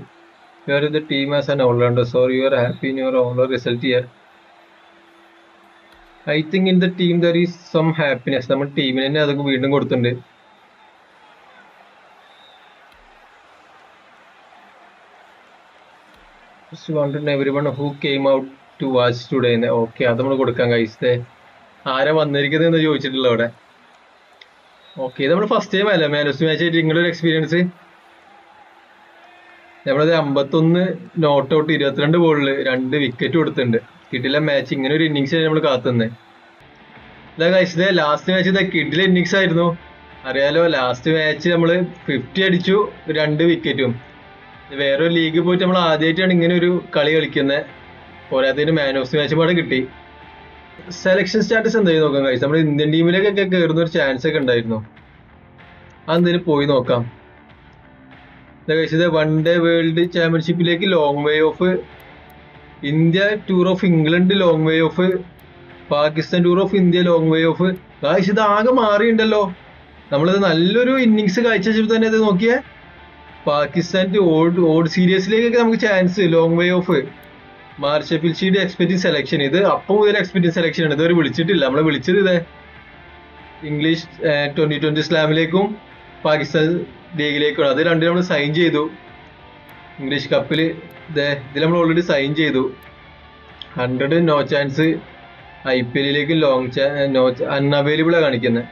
Are in the team as an all-rounder, so you are happy in your all result here. I think in the team there is some happiness. നമ്മൾ ടീമിന് തന്നെ അതൊക്കെ വീണ്ടും കൊടുത്തിട്ടുണ്ട്. Just wanted everyone who came out to watch today. Okay അത് നമ്മൾ കൊടുക്കാം കഴിച്ചത് ആരാ വന്നിരിക്കുന്നത് എന്ന് ചോദിച്ചിട്ടുള്ള അവിടെ. ഓക്കെ ഇത് നമ്മൾ ഫസ്റ്റ് ടൈം അല്ലേ? ഓഫ് മാച്ച് ആയിട്ട് നിങ്ങളൊരു എക്സ്പീരിയൻസ് നമ്മളത് അമ്പത്തൊന്ന് നോട്ട് ഔട്ട് ഇരുപത്തിരണ്ട് ബോളിൽ രണ്ട് വിക്കറ്റ് കൊടുത്തിട്ടുണ്ട്. കിട്ടില്ല മാച്ച് ഇങ്ങനെ ഒരു ഇന്നിങ്സ് ആയിരുന്നു നമ്മൾ കാത്തുന്നത് ഇതാ കഴിച്ചത് ലാസ്റ്റ് മാച്ച് ഇതാ കിഡിലെ ഇന്നിങ്സ് ആയിരുന്നു. അറിയാലോ ലാസ്റ്റ് മാച്ച് നമ്മൾ ഫിഫ്റ്റി അടിച്ചു രണ്ട് വിക്കറ്റും വേറൊരു ലീഗിൽ പോയിട്ട് നമ്മൾ ആദ്യമായിട്ടാണ് ഇങ്ങനെ ഒരു കളി കളിക്കുന്നത് പോരാത്തതിന് മാൻ ഓഫ് ദി മാച്ച് പാടെ കിട്ടി. സെലക്ഷൻ സ്റ്റാറ്റസ് എന്തായി നോക്കാം കഴിച്ചു നമ്മുടെ ഇന്ത്യൻ ടീമിലേക്കൊക്കെ കയറുന്ന ഒരു ചാൻസ് ഒക്കെ ഉണ്ടായിരുന്നു. അതെന്തെങ്കിലും പോയി നോക്കാം. കഴിച്ചത് one day world ചാമ്പ്യൻഷിപ്പിലേക്ക് long way off India tour of England long way off Pakistan tour of India long way off ഇത് ആകെ മാറിയിട്ടുണ്ടല്ലോ. നമ്മളിത് നല്ലൊരു ഇന്നിങ്സ് കാഴ്ച തന്നെ ഇത് നോക്കിയേ. പാകിസ്ഥാൻ ഓഡ് ഓഡ് സീരീസിലേക്കൊക്കെ നമുക്ക് ചാൻസ് ലോങ് വേ ഓഫ് മാർഷഫിൽ ഷീഡ് എക്സ്പെക്റ്റിംഗ് സെലക്ഷൻ ഇത് അപ്പം മുതൽ എക്സ്പെക്റ്റിംഗ് സെലക്ഷൻ ആണ്. ഇതുവരെ വിളിച്ചിട്ടില്ല. നമ്മളെ വിളിച്ചത് ഇതേ. ഇംഗ്ലീഷ് ട്വന്റി ട്വന്റി സ്ലാമിലേക്കും പാകിസ്ഥാൻ ലീഗിലേക്കും. അത് രണ്ടും നമ്മൾ സൈൻ ചെയ്തു. ഇംഗ്ലീഷ് കപ്പിൽ ഇതേ ഇതിൽ നമ്മൾ ഓൾറെഡി സൈൻ ചെയ്തു. Hundred no chance I P എല്ലിലേക്ക് long no unavailable ആണ് കാണിക്കുന്നത്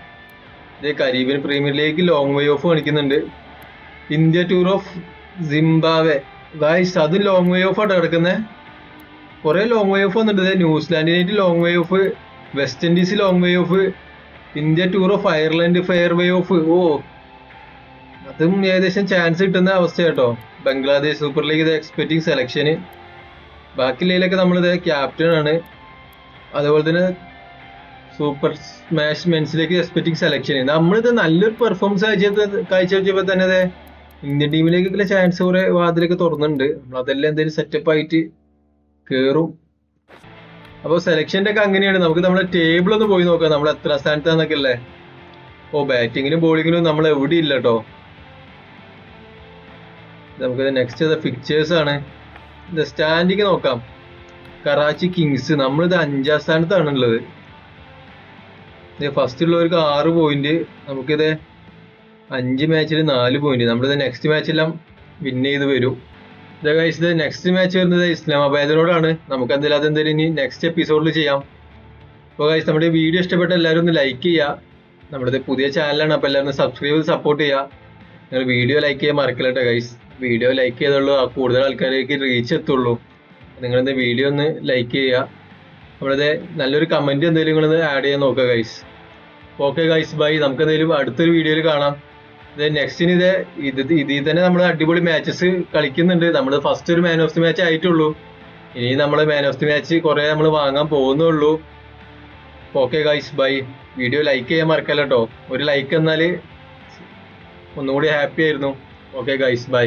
ഇത് Caribbean premier league long way off കാണിക്കുന്നുണ്ട്. India tour of Zimbabwe guys അത് ലോങ് വേ ഓഫ് ആട്ടോ കിടക്കുന്നത് കുറെ ലോങ് വേ ഓഫ് വന്നിട്ടുണ്ട്. ദേ ന്യൂസിലാൻഡിനായിട്ട് long way off West Indies long way off India tour of Ireland fair way off ഓ അതും ഏകദേശം chance കിട്ടുന്ന അവസ്ഥ കേട്ടോ ബംഗ്ലാദേശ് സൂപ്പർ ലീഗ് ഇത് എക്സ്പെക്ടിങ് സെലക്ഷന് ബാക്കിയുള്ളതിലൊക്കെ നമ്മളിത് ക്യാപ്റ്റൻ ആണ്. അതുപോലെ തന്നെ സൂപ്പർ സ്മാഷ് മെൻസിലേക്ക് എക്സ്പെക്ടിങ് സെലക്ഷൻ നമ്മളിത് നല്ലൊരു പെർഫോമൻസ് കാഴ്ച കാഴ്ചവെച്ചപ്പോൾ തന്നെ ഇന്ത്യൻ ടീമിലേക്കൊക്കെ ചാൻസ് കുറെ വാതിലൊക്കെ തുറന്നുണ്ട് നമ്മൾ അതെല്ലാം എന്തെങ്കിലും സെറ്റപ്പ് ആയിട്ട് കേറും. അപ്പോൾ സെലക്ഷന്റെ ഒക്കെ അങ്ങനെയാണ്. നമുക്ക് നമ്മുടെ ടേബിൾ ഒന്ന് പോയി നോക്കാം. നമ്മൾ എത്ര സ്ഥാനത്താന്നൊക്കെ അല്ലേ? ഓ ബാറ്റിങ്ങിനും ബോളിങ്ങിനും നമ്മൾ എവിടെ ഇല്ല കേട്ടോ നമുക്ക് നെക്സ്റ്റ് ഫിക്ചേഴ്സ് ആണ്. സ്റ്റാൻഡിങ് നോക്കാം. കറാച്ചി കിങ്സ് നമ്മളിത് അഞ്ചാം സ്ഥാനത്താണുള്ളത്. ഉള്ളത് ഫസ്റ്റ് ഉള്ളവർക്ക് ആറ് പോയിന്റ് നമുക്കിത് അഞ്ച് മാച്ചിൽ നാല് പോയിന്റ് നമ്മൾ നെക്സ്റ്റ് മാച്ച് എല്ലാം വിൻ ചെയ്ത് വരും. ഇത് നെക്സ്റ്റ് മാച്ച് വരുന്നത് ഇസ്ലാമാബാദിനോടാണ്. നമുക്ക് എന്തായാലും അതെന്തായാലും ഇനി നെക്സ്റ്റ് എപ്പിസോഡിൽ ചെയ്യാം. അപ്പോൾ കഴിച്ച് നമ്മുടെ വീഡിയോ ഇഷ്ടപ്പെട്ട എല്ലാവരും ഒന്ന് ലൈക്ക് ചെയ്യുക. നമ്മുടെ പുതിയ ചാനലാണ് അപ്പോൾ എല്ലാവരും സബ്സ്ക്രൈബ് ചെയ്ത് സപ്പോർട്ട് ചെയ്യുക. നിങ്ങൾ വീഡിയോ ലൈക്ക് ചെയ്യാൻ മറക്കില്ല ഗൈസ് വീഡിയോ ലൈക്ക് ചെയ്തുള്ളൂ കൂടുതൽ ആൾക്കാരിലേക്ക് റീച്ച് എത്തുള്ളൂ. നിങ്ങളിത് വീഡിയോ ഒന്ന് ലൈക്ക് ചെയ്യുക. നമ്മളത് നല്ലൊരു കമന്റ് എന്തെങ്കിലും നിങ്ങളൊന്ന് ആഡ് ചെയ്യാൻ നോക്കുക ഗൈസ് ഓക്കെ ഗൈസ് ബൈ നമുക്ക് എന്തെങ്കിലും അടുത്തൊരു വീഡിയോയിൽ കാണാം. നെക്സ്റ്റിന് ഇത് ഇത് ഇതിൽ തന്നെ നമ്മൾ അടിപൊളി മാച്ചസ് കളിക്കുന്നുണ്ട്. നമ്മൾ ഫസ്റ്റ് ഒരു മാൻ ഓഫ് ദി മാച്ച് ആയിട്ടുള്ളൂ. ഇനി നമ്മൾ മാൻ ഓഫ് ദി മാച്ച് കുറെ നമ്മൾ വാങ്ങാൻ പോകുന്നുള്ളൂ. Okay guys bye video like ചെയ്യാൻ മറക്കല്ല കേട്ടോ ഒരു ലൈക്ക് എന്നാൽ ഒന്നുകൂടി ഹാപ്പി ആയിരുന്നു. Okay guys by